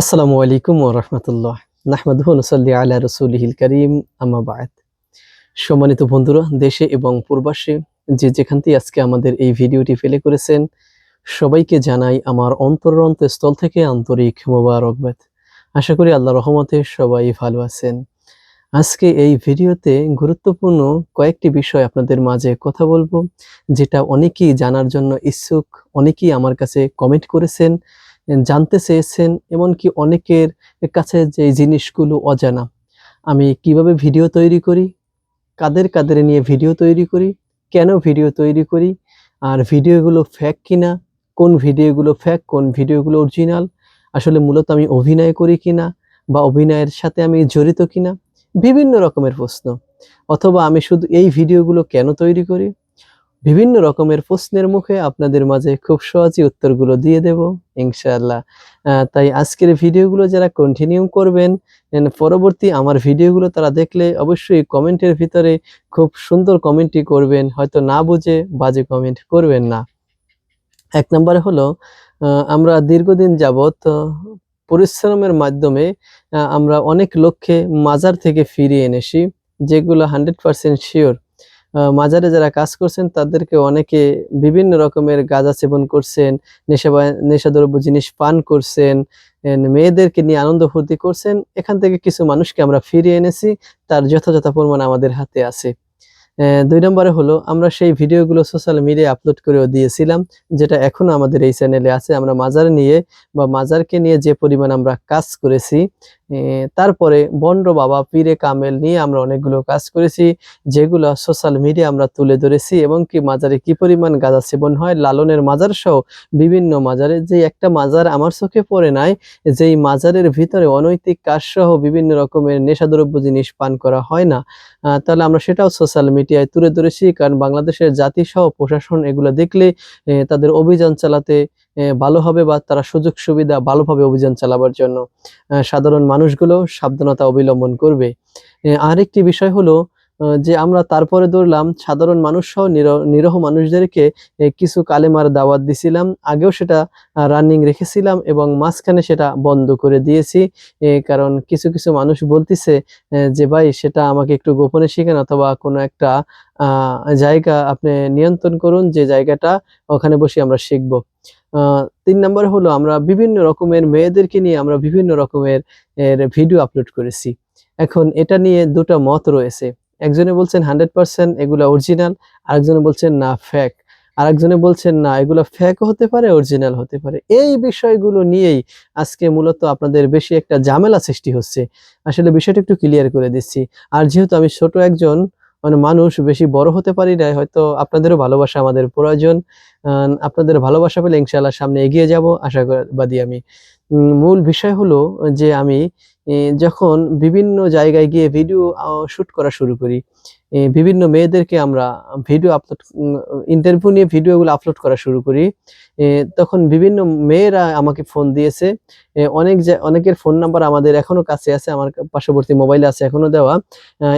আসসালামু আলাইকুম ও রহমতুল্লাহ। নাহমাদুল্লি আলা রসুলহিল করিম আমাবাদ সম্মানিত বন্ধুরা, দেশে এবং পূর্বাসে যে যেখান আজকে আমাদের এই ভিডিওটি ফেলে করেছেন, সবাইকে জানাই আমার অন্তর স্থল থেকে আন্তরিক মোবারকবাদ। আশা করি আল্লাহ রহমতে সবাই ভালো আছেন। আজকে এই ভিডিওতে গুরুত্বপূর্ণ কয়েকটি বিষয় আপনাদের মাঝে কথা বলব, যেটা অনেকেই জানার জন্য ইচ্ছুক, অনেকেই আমার কাছে কমেন্ট করেছেন। জানতে চেয়েছেন, এমনকি অনেকের কাছে যে জিনিসগুলো অজানা। আমি কীভাবে ভিডিও তৈরি করি? কাদের কাদের নিয়ে ভিডিও তৈরি করি? কেন ভিডিও তৈরি করি? আর ভিডিওগুলো ফ্যাক কিনা? কোন ভিডিওগুলো ফ্যাক কোন ভিডিওগুলো অরিজিনাল আসলে মূলত আমি অভিনয় করি কিনা? বা অভিনয়ের সাথে আমি জড়িত কিনা? বিভিন্ন রকমের প্রশ্ন। অথবা আমি শুধু এই ভিডিওগুলো কেন তৈরি করি? বিভিন্ন রকমের প্রশ্নের মুখে আপনাদের মাঝে খুব সহজেই উত্তরগুলো দিয়ে দেব, ইনশাআল্লাহ। তাই আজকের ভিডিওগুলো যারা কন্টিনিউ করবেন পরবর্তী আমার ভিডিওগুলো তারা দেখলে অবশ্যই কমেন্টের ভিতরে খুব সুন্দর কমেন্টই করবেন, হয়তো না বুঝে বাজে কমেন্ট করবেন না। এক নম্বরে হলো আমরা দীর্ঘদিন যাবৎ পরিশ্রমের মাধ্যমে আমরা অনেক লক্ষ্যে মাজার থেকে ফিরিয়ে এনেছি, যেগুলো হান্ড্রেড পার্সেন্ট শিওর মাজারে যারা কাজ করছেন, তাদেরকে অনেকে বিভিন্ন রকমের গাঁজা সেবন করছেন, নেশা নেশাদ্রব্য জিনিস পান করছেন মেয়েদেরকে নিয়ে আনন্দ ফুর্তি করছেন। এখান থেকে কিছু মানুষকে আমরা ফিরিয়ে এনেছি, তার যথাযথ প্রমাণ আমাদের হাতে আছে। দুই নম্বরে হলো, আমরা সেই ভিডিওগুলো সোশ্যাল মিডিয়ায় আপলোড করেও দিয়েছিলাম, যেটা এখনও আমাদের এই চ্যানেলে আছে। আমরা মাজার নিয়ে বা মাজারকে নিয়ে যে পরিমাণ আমরা কাজ করেছি তারপরে বন্ড বাবা পীরে কামেল নিয়ে আমরা অনেকগুলো কাজ করেছি, যেগুলো সোশ্যাল মিডিয়া আমরা তুলে ধরেছি এবং কি মাজারে কি পরিমাণ গাঁজা সেবন হয়, লালনের মাজার সহ বিভিন্ন মাজারে। যে একটা মাজার আমার চোখে পড়ে নাই, যেই মাজারের ভিতরে অনৈতিক কাজ সহ বিভিন্ন রকমের নেশাদ্রব্য জিনিস পান করা হয় না। তাহলে আমরা সেটাও সোশ্যাল মিডিয়ায় তুলে ধরেছি, কারণ বাংলাদেশের জাতি সহ প্রশাসন এগুলো দেখলে তাদের অভিযান চালাতে ভালো হবে বা তারা সুযোগ সুবিধা ভালোভাবে অভিযান চালাবার জন্য সাধারণ মানুষগুলো সাবধানতা অবলম্বন করবে। আরেকটি বিষয় হলো যে আমরা তারপরে ধরলাম সাধারণ মানুষ সহ নির- নিরহ মানুষদেরকে কিছু কালেমার দাওয়াত দিছিলাম। আগেও সেটা রানিং রেখেছিলাম এবং মাঝখানে সেটা বন্ধ করে দিয়েছি। কারণ কিছু কিছু মানুষ বলতিছে যে ভাই সেটা আমাকে একটু গোপনে শিখেন অথবা কোনো একটা জায়গা আপনি নিয়ন্ত্রণ করুন, যে জায়গাটা ওখানে বসে আমরা শিখব। তিন নম্বর হলো আমরা বিভিন্ন রকমের মেয়েদেরকে নিয়ে আমরা বিভিন্ন রকমের ভিডিও আপলোড করেছি। এখন এটা নিয়ে দুটো মত রয়েছে। একজনে বলছেন হান্ড্রেড পার্সেন্ট এগুলো অরিজিনাল, আরেকজনে বলছেন না ফ্যাক আরেকজনে বলছেন না, এগুলো ফ্যাক হতে পারে অরিজিনাল হতে পারে। এই বিষয়গুলো নিয়েই আজকে মূলত আপনাদের বেশি একটা ঝামেলা সৃষ্টি হচ্ছে। আসলে বিষয়টা একটু ক্লিয়ার করে দিচ্ছি। আর যেহেতু আমি ছোট একজন মানে মানুষ, বেশি বড় হতে পারি না হয়তো আপনাদেরও ভালোবাসা আমাদের প্রয়োজন। আপনাদের ভালোবাসা পেলে ইনশাআল্লাহ সামনে এগিয়ে যাব, আশা আশাবাদী আমি। মূল বিষয় হলো যে আমি যখন বিভিন্ন জায়গায় গিয়ে ভিডিও শুট করা শুরু করি বিভিন্ন মেয়েদেরকে আমরা ভিডিও আপলোড ইন্টারভিউ নিয়ে ভিডিওগুলো আপলোড করা শুরু করি তখন বিভিন্ন মেয়েরা আমাকে ফোন দিয়েছে অনেক অনেকের ফোন নাম্বার আমাদের এখনও কাছে আছে, আমার পার্শ্ববর্তী মোবাইলে আছে এখনও দেওয়া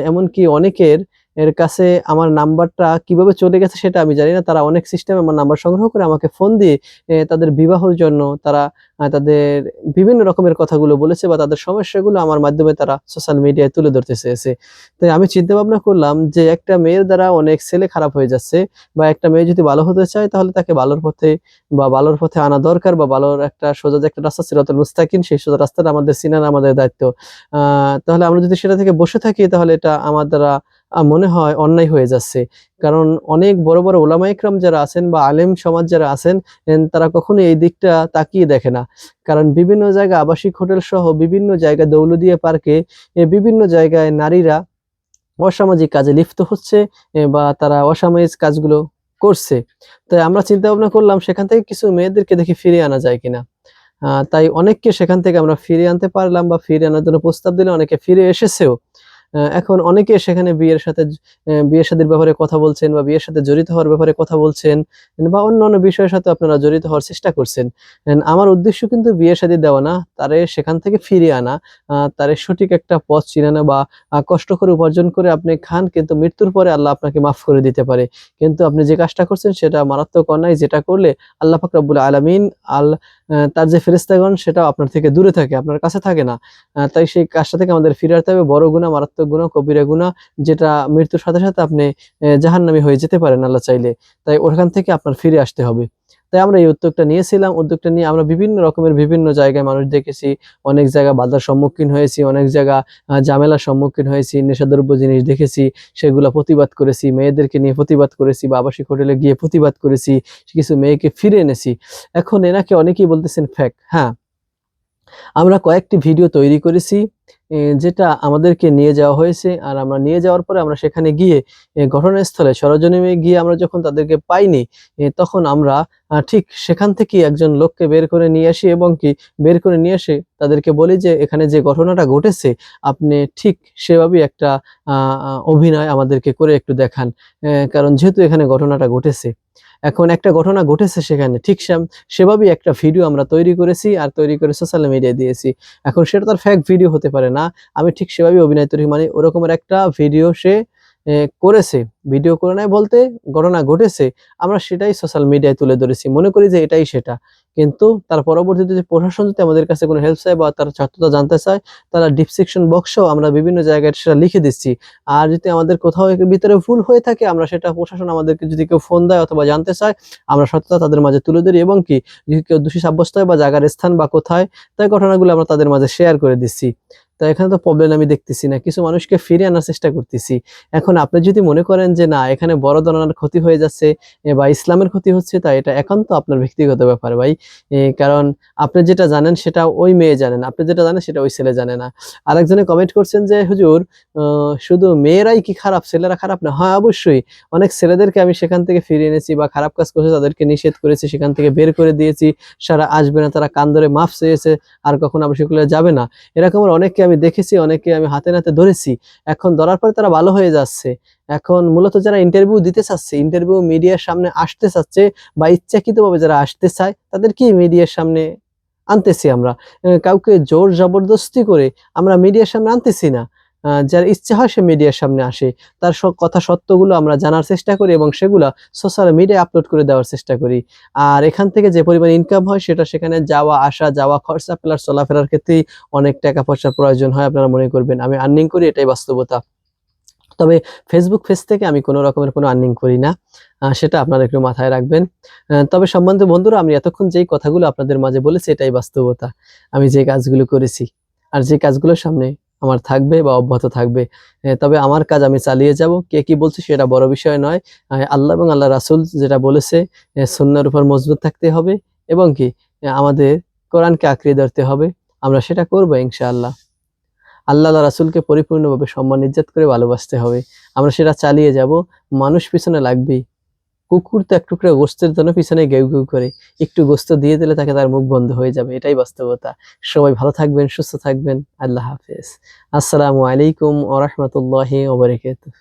এমনকি অনেকের, এর কাছে আমার নাম্বারটা কীভাবে চলে গেছে সেটা আমি জানি না, তারা অনেক সিস্টেমে আমার নাম্বার সংগ্রহ করে আমাকে ফোন দিয়ে তাদের বিবাহর জন্য তারা তাদের বিভিন্ন রকমের কথাগুলো বলেছে বা তাদের সমস্যাগুলো আমার মাধ্যমে তারা সোশ্যাল মিডিয়ায় তুলে ধরতে চেয়েছে। তাই আমি চিন্তা ভাবনা করলাম যে একটা মেয়ের দ্বারা অনেক ছেলে খারাপ হয়ে যাচ্ছে বা একটা মেয়ে যদি ভালো হতে চায় তাহলে তাকে ভালোর পথে বা ভালোর পথে আনা দরকার বা ভালোর একটা সোজা যে একটা রাস্তা সিরাতুল মুস্তাকিম সেই সোজা রাস্তাটা আমাদের চিনার আমাদের দায়িত্ব। তাহলে আমরা যদি সেটা থেকে বসে থাকি তাহলে এটা আমার দ্বারা মনে হয় অন্যায় হয়ে যাচ্ছে। কারণ অনেক বড় বড় ওলামা ইকরাম যারা আছেন বা আলেম সমাজ যারা আছেন তারা কখনো এই দিকটা তাকিয়ে দেখে না। কারণ বিভিন্ন জায়গায় আবাসিক হোটেল সহ বিভিন্ন জায়গায় দৌলদিয়া পার্কে বিভিন্ন জায়গায় নারীরা অসামাজিক কাজে লিপ্ত হচ্ছে বা তারা অসামাজিক কাজগুলো করছে। তাই আমরা চিন্তা ভাবনা করলাম সেখান থেকে কিছু মেয়েদেরকে দেখি ফিরিয়ে আনা যায় কিনা। তাই অনেককে সেখান থেকে আমরা ফিরিয়ে আনতে পারলাম বা ফিরিয়ে আনার জন্য প্রস্তাব দিলে অনেকে ফিরে এসেছেও। এখন অনেকে সেখানে বিয়ের সাথে বিয়ের সাথীর ব্যাপারে কথা বলছেন বা বিয়ের সাথে জড়িত হওয়ার ব্যাপারে কথা বলছেন বা অন্য অন্য বিষয়ের সাথে আপনারা জড়িত হওয়ার চেষ্টা করছেন। আমার উদ্দেশ্য কিন্তু বিয়ের সাথে দেওয়া না তারে সেখান থেকে ফিরিয়ে আনা তারে সঠিক একটা পথ চিনানো বা কষ্ট করে উপার্জন করে আপনি খান কিন্তু মৃত্যুর পরে আল্লাহ আপনাকে মাফ করে দিতে পারে। কিন্তু আপনি যে কাজটা করছেন সেটা মারাত্মক অন্যায় যেটা করলে আল্লাহ ফাকরাবুল আলমিন আল আহ, তার যে ফেরেস্তাগণ সেটা আপনার থেকে দূরে থাকে, আপনার কাছে থাকে না। তাই সেই কাজটা থেকে আমাদের ফিরে আসতে হবে। বড় গুণা মারাত্মক গুণা কবিরা গুণা যেটা মৃত্যুর সাথে সাথে আপনি জাহান্নামি হয়ে যেতে পারেন আল্লাহ চাইলে। তাই ওখান থেকে আপনার ফিরে আসতে হবে। তাই আমরা এই উদ্যোগটা নিয়েছিলাম। উদ্যোগটা নিয়ে আমরা বিভিন্ন রকমের বিভিন্ন জায়গায় মানুষ দেখেছি। অনেক জায়গা বাধার সম্মুখীন হয়েছি, অনেক জায়গা ঝামেলার সম্মুখীন হয়েছি, নেশাদ্রব্য জিনিস দেখেছি, সেগুলো প্রতিবাদ করেছি, মেয়েদেরকে নিয়ে প্রতিবাদ করেছি বা আবাসিক হোটেলে গিয়ে প্রতিবাদ করেছি, কিছু মেয়েকে ফিরে এনেছি। এখন এনাকে অনেকেই বলতেছেন, ফ্যাক। হ্যাঁ আমরা কয়েকটি ভিডিও তৈরি করেছি। যেটা আমাদেরকে নিয়ে যাওয়া হয়েছে, আর আমরা নিয়ে যাওয়ার পরে আমরা সেখানে গিয়ে ঘটনাস্থলে সরজমিনে গিয়ে আমরা যখন তাদেরকে পাইনি তখন আমরা ঠিক সেখান থেকে একজন লোককে বের করে নিয়ে আসি এবং কি বের করে নিয়ে এসে তাদেরকে বলি যে, এখানে যে ঘটনাটা ঘটেছে, আপনি ঠিক সেভাবেই একটা অভিনয় আমাদেরকে করে একটু দেখান কারণ যেহেতু এখানে ঘটনাটা ঘটেছে। এখন একটা ঘটনা ঘটেছে সেখানে। ঠিক সেভাবেই একটা ভিডিও আমরা তৈরি করেছি আর তৈরি করে সোশ্যাল মিডিয়ায় দিয়েছি। এখন সেটা তার ফ্যাক ভিডিও হতে পারে না। আমি ঠিক সেভাবেই অভিনয় তৈরি মানে ওরকমের একটা ভিডিও সে করেছে। ভিডিও করে নাই বলতে ঘটনা ঘটেছে। আমরা সেটাই সোশ্যাল মিডিয়ায় তুলে ধরেছি। মনে করি যে এটাই সেটা। কিন্তু তার পরবর্তীতে যে প্রশাসন যদি আমাদের কাছে কোনো হেল্প চায় বা তার ছাত্রতা জানতে চায় তারা ডিসক্রিপশন বক্সেও আমরা বিভিন্ন জায়গায় সেটা লিখে দিচ্ছি। আর যদি আমাদের কোথাও ভিতরে ভুল হয়ে থাকে, আমরা সেটা প্রশাসন আমাদেরকে যদি কেউ ফোন দেয় অথবা জানতে চায়, আমরা সত্যতা তাদের মাঝে তুলে ধরি এবং কি, যদি কেউ দোষী সাব্যস্ত হয় বা জায়গার স্থান বা কোথায়, তাই ঘটনাগুলো আমরা তাদের মাঝে শেয়ার করে দিচ্ছি। তো এখানে তো প্রবলেম আমি দেখতেছি না। কিছু মানুষকে ফিরে আনার চেষ্টা করতেছি। এখন আপনি যদি মনে করেন যে, না, এখানে বড় ধরনের ক্ষতি হয়ে যাচ্ছে বা ইসলামের ক্ষতি হচ্ছে, তা এটা একান্ত আপনার ব্যক্তিগত ব্যাপার ভাই। কারণ আপনি যেটা জানেন সেটা ওই মেয়ে জানেন, আপনি যেটা জানেন সেটা ওই ছেলে জানে না। আরেকজনে কমেন্ট করছেন যে, হুজুর শুধু মেয়েরাই কি খারাপ, ছেলেরা খারাপ না? হ্যাঁ অবশ্যই। অনেক ছেলেদেরকে আমি সেখান থেকে ফিরে এনেছি বা খারাপ কাজ করছে, তাদেরকে নিষেধ করেছি, সেখান থেকে বের করে দিয়েছি। সারা আসবে না, তারা কান ধরে মাফ চেয়েছে, আর কখন আবার সেগুলো যাবে না। এরকমের অনেককে আমি দেখেছি, অনেকে আমি হাতে নাতে ধরেছি। এখন ধরার পরে তারা ভালো হয়ে যাচ্ছে। এখন মূলত যারা ইন্টারভিউ দিতে চাচ্ছে ইন্টারভিউ মিডিয়ার সামনে আসতে চাচ্ছে বা ইচ্ছাকৃতভাবে যারা আসতে চায় তাদের কি মিডিয়ার সামনে আনতেছি আমরা। কাউকে জোর জবরদস্তি করে আমরা মিডিয়ার সামনে আনতেছি না। যার ইচ্ছে হয় সে মিডিয়ার সামনে আসে। তার সব কথা সত্যগুলো আমরা জানার চেষ্টা করি এবং সেগুলো সোশ্যাল মিডিয়ায় আপলোড করে দেওয়ার চেষ্টা করি। আর এখান থেকে যে পরিমাণ ইনকাম হয় সেটা সেখানে যাওয়া, আসা, যাওয়া, খরচা প্লাস চলাফেরার ক্ষেত্রেই অনেক টাকা পয়সার প্রয়োজন হয় আপনারা মনে করবেন। আমি আর্নিং করি, এটাই বাস্তবতা। তবে ফেসবুক পেজ থেকে আমি কোনো রকমের কোনো আর্নিং করি না। সেটা আপনারা একটু মাথায় রাখবেন। তবে সম্বন্ধে বন্ধুরা, আমি এতক্ষণ যেই কথাগুলো আপনাদের মাঝে বলেছি, এটাই বাস্তবতা। আমি যে কাজগুলো করেছি, আর যে কাজগুলো সামনে আমার থাকবে বা অব্যাহত থাকবে। তবে আমার কাজ আমি চালিয়ে যাব। কে কি বলছে সেটা বড় বিষয় নয়। আল্লাহ এবং আল্লাহ রাসূল যেটা বলেছে আহ, সুন্নাহর উপর মজবুত থাকতে হবে এবং কি আমাদের কোরআনকে আঁকড়িয়ে ধরতে হবে। আমরা সেটা করব ইনশাআল্লাহ। আল্লাহ আল্লাহ রাসূলকে পরিপূর্ণভাবে সম্মান ইজ্জত করে ভালোবাসতে হবে। আমরা সেটা চালিয়ে যাব। মানুষ পিছনে লাগবেই। কুকুর তো এক টুকরা গোস্তের জন্য পিছনে গেউ গেউ করে। একটু গোস্ত দিয়ে দিলে তাকে তার মুখ বন্ধ হয়ে যাবে। এটাই বাস্তবতা। সবাই ভালো থাকবেন, সুস্থ থাকবেন। আল্লাহ হাফেজ। আসসালামু আলাইকুম ওরহমতুল্লাহি ওবরাকাতুহ